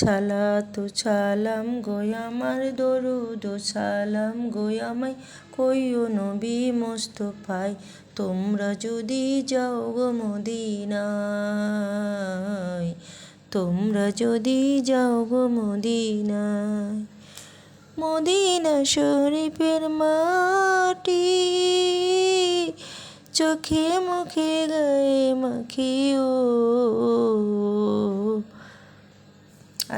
ছালা তো ছালাম গোয়ামার দরুদ, ও সালাম গোয়ামাই কইও নবী মোস্তফায়, তোমরা যদি যাও গো মদিনায়, তোমরা যদি যাও গো মদিনায়, মদিনা শরীফের মাটি চোখে মুখে গায়ে মাখিও।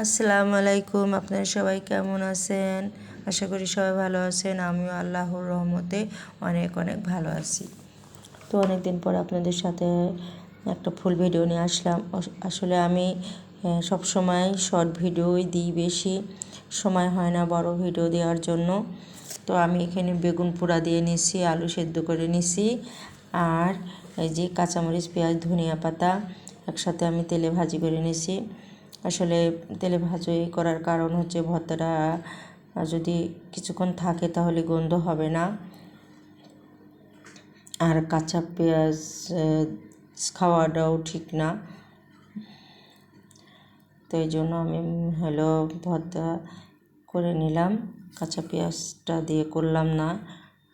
আসসালামু আলাইকুম আপনারা সবাই কেমন আছেন? আশা করি সবাই ভালো আছেন। আমিও আল্লাহর রহমতে অনেক অনেক ভালো আছি। তো অনেক দিন পর আপনাদের সাথে একটা ফুল ভিডিও নিয়ে আসলাম। আসলে আমি সব সময় শর্ট ভিডিওই দিই বেশি। সময় হয় না বড় ভিডিও দেওয়ার জন্য। তো আমি এখানে বেগুন পোড়া দিয়ে নিছি, আলু সেদ্ধ করে নিছি। আর এই যে কাঁচামরিচ, পেঁয়াজ, ধনিয়া পাতা একসাথে আমি তেলে ভাজি করে নিছি। আসলে তেলে ভাজি করার কারণ হচ্ছে ভর্তাটা যদি কিছুক্ষণ থাকে তাহলে গন্ধ হবে না। আর কাঁচা পেঁয়াজ খাওয়াটাও ঠিক না। তো এই জন্য আমি হলো ভর্তা করে নিলাম। কাঁচা পেঁয়াজটা দিয়ে করলাম না।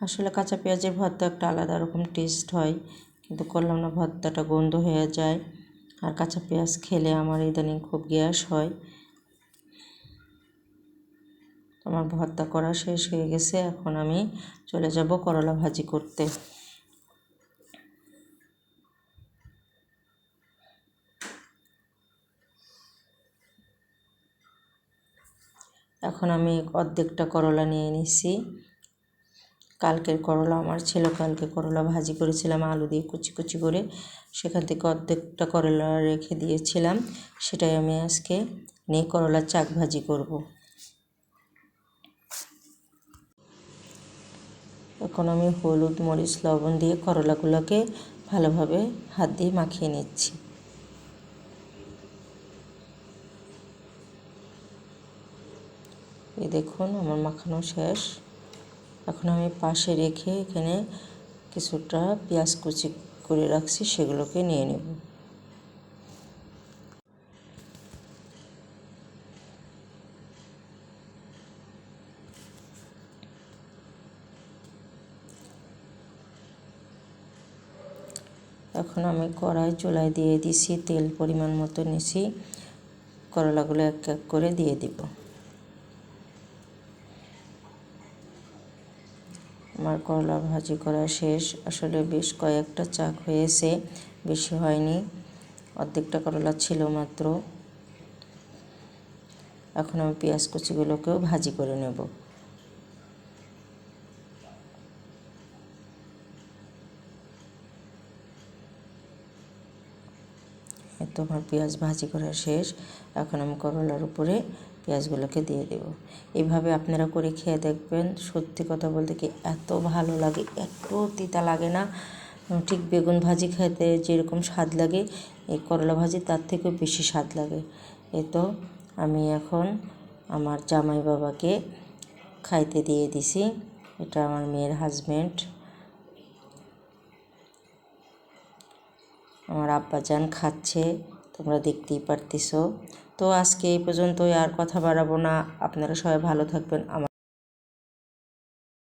আসলে কাঁচা পেঁয়াজের ভর্তা একটা আলাদা রকম টেস্ট হয়, কিন্তু করলাম না, ভর্তাটা গন্ধ হয়ে যায়। আর কাঁচা পেঁয়াজ খেলে আমার ইদানিং খুব গ্যাস হয়। আমার ভর্তা করা শেষ হয়ে গেছে, এখন আমি চলে যাব করলা ভাজি করতে। এখন আমি অর্ধেকটা করলা নিয়ে নিছি। কালকের করলা আমার ছিল, কালকে করলা ভাজি করেছিলাম, আলু দিয়ে কুচি কুচি করে। সেখান থেকে অর্ধেকটা করলা রেখে দিয়েছিলাম, সেটাই আমি আজকে নিয়ে করলার চাক ভাজি করব। এখন আমি হলুদ, মরিচ, লবণ দিয়ে করলাগুলোকে ভালোভাবে হাত দিয়ে মাখিয়ে নিচ্ছি। এই দেখুন, আমার মাখানো শেষ। এখন আমি পাশে রেখে এখানে কিছুটা পেঁয়াজ কুচি করে রাখছি, সেগুলোকে নিয়ে নেব। এখন আমি কড়াই চুলায় দিয়ে দিছি, তেল পরিমাণ মতো নিছি, করলাগুলো এক এক করে দিয়ে দিব। আমার করলা ভাজি করা শেষ। আসলে বেশ কয়েকটা চাক হয়েছে, বেশি হয়নি। অর্ধেকটা করলা ছিল মাত্র। এখন আমি পেঁয়াজ কুচিগুলোকেও ভাজি করে নেব। এই তো আমার পেঁয়াজ ভাজি করা শেষ, এখন আমি করলার উপরে পেঁয়াজগুলোকে দিয়ে দেব। এইভাবে আপনারা করে খেয়ে দেখবেন, সত্যি কথা বলতে কি এত ভালো লাগে, একটু তিতা লাগে না। ঠিক বেগুন ভাজি খেতে যেরকম স্বাদ লাগে, এই করলা ভাজি তার থেকেও বেশি স্বাদ লাগে। এই তো আমি এখন আমার জামাই বাবাকে খাইতে দিয়ে দিছি, এটা আমার মেয়ের হাজব্যান্ড আমার আব্বাজান খাচ্ছে, তোমরা দেখতেই পারতেছো। তো আজকে এই পর্যন্তই আর কথা বাড়াবো না। আপনারা সবাই ভালো থাকবেন। আমার